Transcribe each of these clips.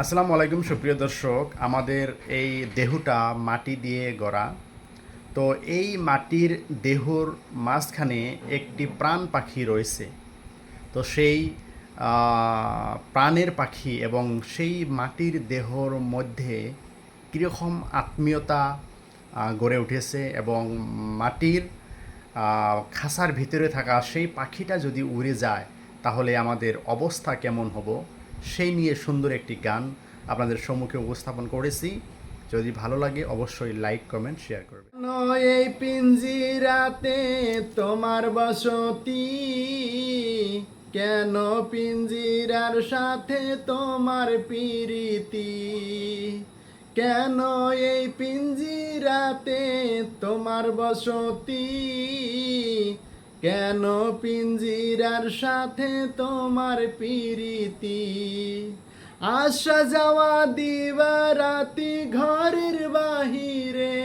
আসসালামু আলাইকুম, সুপ্রিয় দর্শক। আমাদের এই দেহটা মাটি দিয়ে গড়া। তো এই মাটির দেহর মাঝখানে একটি প্রাণ পাখি রয়েছে। তো সেই প্রাণের পাখি এবং সেই মাটির দেহর মধ্যে কীরকম আত্মীয়তা গড়ে উঠেছে এবং মাটির খাসার ভিতরে থাকা সেই পাখিটা যদি উড়ে যায়, তাহলে আমাদের অবস্থা কেমন হব? সেই নিয়ে সুন্দর একটি গান আপনাদের সম্মুখে উপস্থাপন করেছি। যদি ভালো লাগে, অবশ্যই লাইক, কমেন্ট, শেয়ার করবেন। এই পিঞ্জিরাতে তোমার বসতি, কেন পিঞ্জিরার সাথে তোমার পিরিতি? কেন এই পিঞ্জিরাতে তোমার বসতি কেন পিঞ্জিরার সাথে তোমার পিরিতি? আসা যাওয়া দিবা দিবারাতি ঘরের বাহিরে।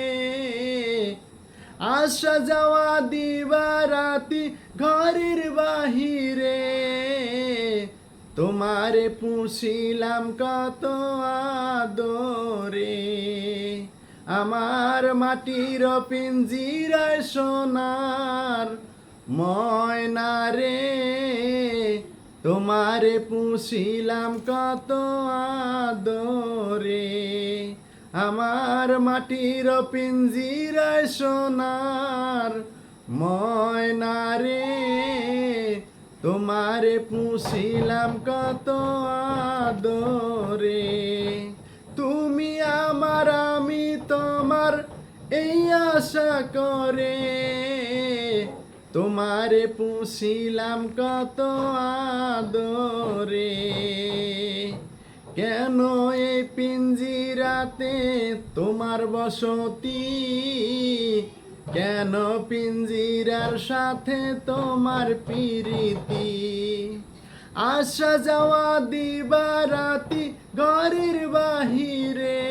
আসা যাওয়া দিবা দিবারাতি ঘরের বাহিরে। তোমারে পুষিলাম কত আদরে। আমার মাটির পিঞ্জিরায় সোনার ময়না রে, তোমারে পুষিলাম কত আদরে। আমার মাটির পিঞ্জিরায় সোনার ময়না রে, তোমারে পুষিলাম কত আদরে। তুমি আমার, আমি তোমার এই আশা করে। তোমারে পুষিলাম কত আদরে। কেন এই পিঞ্জিরাতে তোমার বসতি? কেন পিঞ্জিরার সাথে তোমার পিরিতি? আসা যাওয়া দিবারাতি ঘরের বাহিরে।